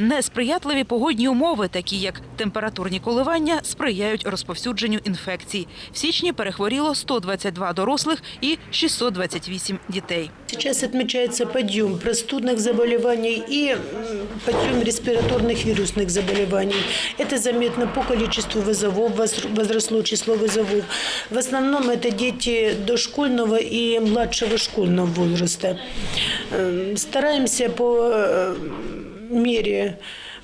Несприятливі погодні умови, такі як температурні коливання, сприяють розповсюдженню інфекцій. В січні перехворіло 122 дорослих і 628 дітей. Сейчас отмечается подъем простудных заболеваний и м, подъем респираторных вирусных заболеваний. Это заметно по количеству вызовов, воз- возросло число вызовов. В основном это дети дошкольного и младшего школьного возраста. Эм, Стараемся по э, мере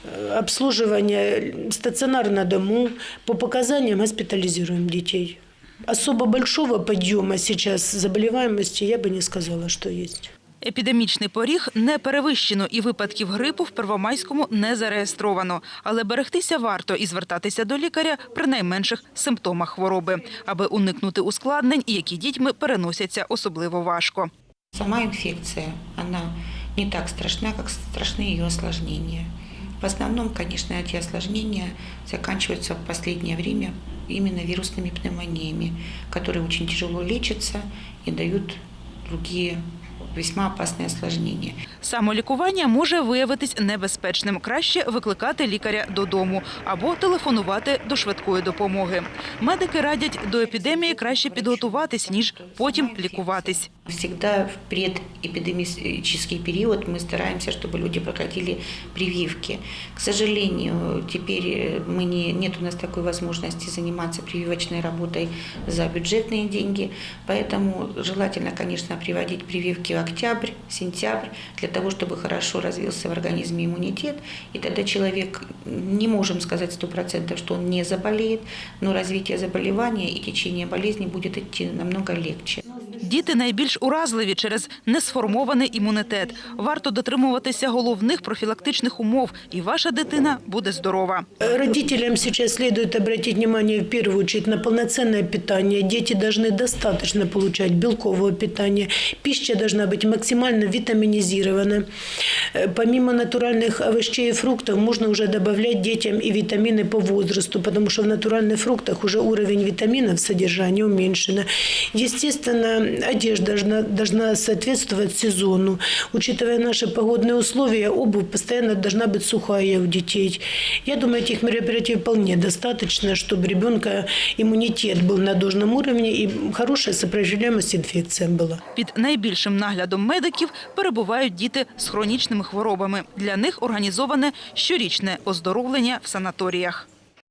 э, обслуживания стационар на дому, по показаниям госпитализируем детей. Особо большого подъема сейчас заболеваемости я бы не сказала, что есть. Епідемічний поріг не перевищено і випадків грипу в Первомайському не зареєстровано. Але берегтися варто і звертатися до лікаря при найменших симптомах хвороби, аби уникнути ускладнень, які дітьми переносяться особливо важко. Сама инфекция, она не так страшна, как страшны ее осложнения. В основном, конечно, эти осложнения заканчиваются в последнее время именно вирусными пневмониями, которые очень тяжело лечатся и дают другие весьма опасные осложнения. Самолікування може виявитись небезпечним. Краще викликати лікаря додому або телефонувати до швидкої допомоги. Медики радять до епідемії краще підготуватись, ніж потім лікуватись. Всегда в предэпидемический период мы стараемся, чтобы люди проходили прививки. К сожалению, теперь э, мы не, нет у нас такой возможности заниматься прививочной работой за бюджетные деньги, поэтому желательно, конечно, приводить прививки в октябрь, сентябрь, для того, чтобы хорошо развился в организме иммунитет, и тогда человек, не можем сказать сто процентов, что он не заболеет, но развитие заболевания и течение болезни будет идти намного легче. Діти найбільш уразливі через несформований імунітет. Варто дотримуватися головних профілактичних умов, і ваша дитина буде здорова. Родителям сейчас следует обратить внимание в первую очередь на полноценное питание. Дети должны достаточно получать белкового питания. Пища должна быть максимально витаминизирована. Э, Помимо натуральных овощей и фруктов можно уже добавлять детям и витамины по возрасту, потому что в натуральных фруктах уже уровень витаминов содержания уменьшено. Естественно, одежда должна, должна соответствовать сезону. Учитывая наши погодные условия, обувь постоянно должна быть сухая у детей. Я думаю, этих мероприятий вполне достаточно, чтобы ребенка иммунитет был на должном уровне и хорошая сопротивляемость инфекциям была. Під найбільшим наглядом медиків перебувають діти з хронічними хворобами. Для них організоване щорічне оздоровлення в санаторіях.